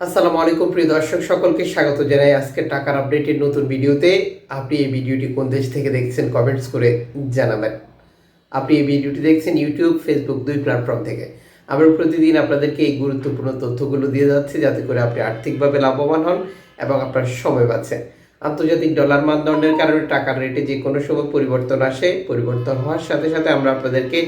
আসসালামু আলাইকুম, প্রিয় দর্শক, সকলকে স্বাগত জানাই আজকে টাকার আপডেটের নতুন ভিডিওতে। আপনি এই ভিডিওটি কোন দেশ থেকে দেখছেন কমেন্টস করে জানাবেন। আপনি এই ভিডিওটি দেখছেন ইউটিউব, ফেসবুক দুই প্ল্যাটফর্ম থেকে। আমরা প্রতিদিন আপনাদেরকে এই গুরুত্বপূর্ণ তথ্যগুলো দিয়ে যাচ্ছি যাতে করে আপনি আর্থিকভাবে লাভবান হন এবং আপনার সময় বাঁচে আন্তর্জাতিক ডলার মানদণ্ডের কারণে টাকার রেটে যে কোনো সময় পরিবর্তন আসে, পরিবর্তন হওয়ার সাথে সাথে আমরা আপনাদেরকে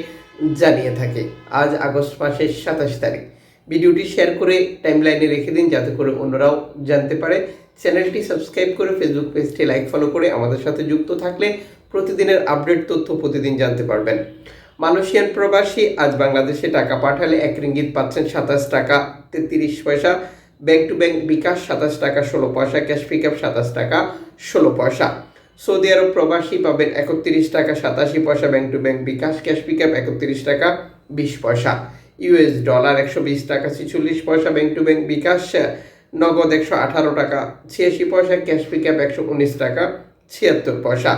জানিয়ে থাকি। আজ আগস্ট মাসের সাতাশ তারিখ। ভিডিওটি শেয়ার করে টাইমলাইনে রেখে দিন যাতে করে অন্যরাও জানতে পারে। চ্যানেলটি সাবস্ক্রাইব করে ফেসবুক পেজটি লাইক ফলো করে আমাদের সাথে যুক্ত থাকলে প্রতিদিনের আপডেট তথ্য প্রতিদিন জানতে পারবেন। মালয়েশিয়ান প্রবাসী আজ বাংলাদেশে টাকা পাঠালে এক রিঙ্গিত পাচ্ছেন সাতাশ টাকা তেত্রিশ পয়সা। ব্যাংক টু ব্যাংক বিকাশ সাতাশ টাকা ষোলো পয়সা ক্যাশ পিক আপ সাতাশ টাকা ষোলো পয়সা। সৌদি আরব প্রবাসী পাবেন একত্রিশ টাকা সাতাশি পয়সা। Bank to bank bKash cash pick up একত্রিশ টাকা বিশ পয়সা। ইউএস ডলার একশো বিশ টাকা, ছিচল্লিশ পয়সা ব্যাংক টু ব্যাংক বিকাশ, নগদ একশো আঠারো টাকা, ছিয়াশি পয়সা ক্যাশ পিক আপ একশো উনিশ টাকা, ছিয়াত্তর পয়সা।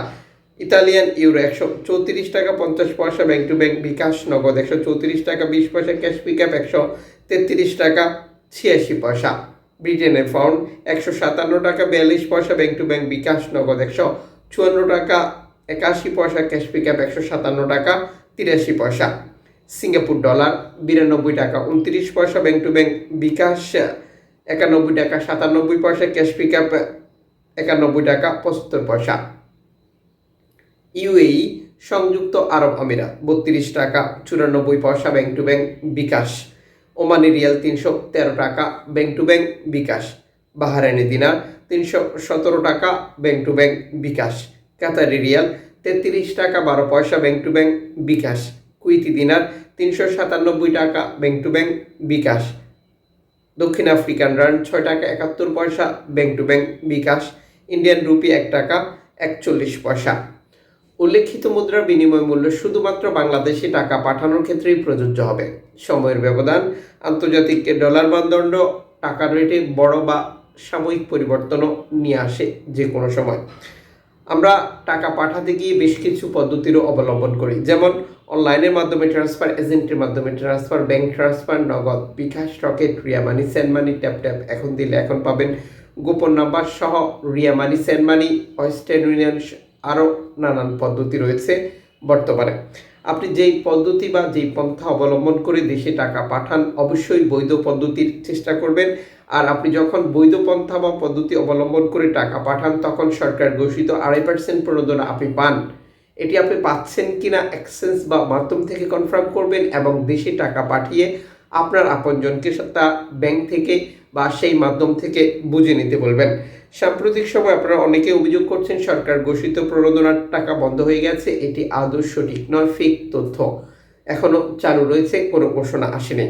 ইতালিয়ান ইউরো একশো চৌত্রিশ টাকা, পঞ্চাশ পয়সা ব্যাংক টু ব্যাংক বিকাশ, নগদ একশো চৌত্রিশ টাকা, বিশ পয়সা ক্যাশ পিক আপ একশো তেত্রিশ টাকা, ছিয়াশি পয়সা। ব্রিটেনের পাউন্ড একশো সাতান্ন টাকা, বিয়াল্লিশ পয়সা ব্যাংক টু ব্যাংক বিকাশ, নগদ একশো চুয়ান্ন টাকা, একাশি পয়সা ক্যাশ পিক আপ একশো সাতান্ন টাকা, তিরাশি পয়সা। সিঙ্গাপুর ডলার, বিরানব্বই টাকা উনত্রিশ পয়সা ব্যাংক টু ব্যাংক বিকাশ, একানব্বই টাকা সাতানব্বই পয়সা ক্যাশ পিক আপ একানব্বই টাকা পঁচাত্তর পয়সা। ইউএই, সংযুক্ত আরব আমিরাত, বত্রিশ টাকা চুরানব্বই পয়সা bank to bank bKash. Omani riyal তিনশো তেরো টাকা bank to bank bKash. Bahraini dinar, তিনশো সতেরো টাকা bank to bank bKash. Qatari riyal, তেত্রিশ টাকা বারো পয়সা bank to bank bKash. Kuwaiti dinar তিনশো সাতানব্বই টাকা ব্যাংক টু ব্যাংক বিকাশ। দক্ষিণ আফ্রিকান রান ছয় টাকা একাত্তর পয়সা, bank to bank bKash, Indian rupee এক টাকা একচল্লিশ পয়সা। উল্লেখিত মুদ্রার বিনিময় মূল্য শুধুমাত্র বাংলাদেশে টাকা পাঠানোর ক্ষেত্রেই প্রযোজ্য হবে। সময়ের ব্যবধান, আন্তর্জাতিক ডলার মানদণ্ড, টাকার রেটে বড় বা সাময়িক পরিবর্তনও নিয়ে আসে যে কোনো সময়। আমরা টাকা পাঠাতে গিয়ে বেশ কিছু পদ্ধতিরও অবলম্বন করি, যেমন অনলাইনের মাধ্যমে ট্রান্সফার এজেন্টের মাধ্যমে transfer bank transfer Nagad bKash Rocket Ria money money tap tap এখন দিলে এখন পাবেন গোপন নাম্বার সহ Ria money send money Western Union আরও নানান পদ্ধতি রয়েছে বর্তমানে। আপনি যেই পদ্ধতি বা যেই পন্থা অবলম্বন করে দেশে টাকা পাঠান, অবশ্যই বৈধ পদ্ধতির চেষ্টা করবেন। আর আপনি যখন বৈধ পন্থা বা পদ্ধতি অবলম্বন করে টাকা পাঠান, তখন সরকার ঘোষিত আড়াই পার্সেন্ট প্রণোদনা আপনি পান। এটি আপনি পাচ্ছেন কিনা এক্সচেঞ্জ বা মাধ্যম থেকে কনফার্ম করবেন এবং দেশে টাকা পাঠিয়ে আপনার আপনজনকে তা ব্যাংক থেকে বা সেই মাধ্যম থেকে বুঝে নিতে বলবেন। সাম্প্রতিক সময় আপনারা অনেকে অভিযোগ করছেন, সরকার ঘোষিত প্রণোদনার টাকা বন্ধ হয়ে গেছে, এটি আদর্শ সঠিক নয় ফেক তথ্য এখনও চালু রয়েছে, কোনো ঘোষণা আসেনি।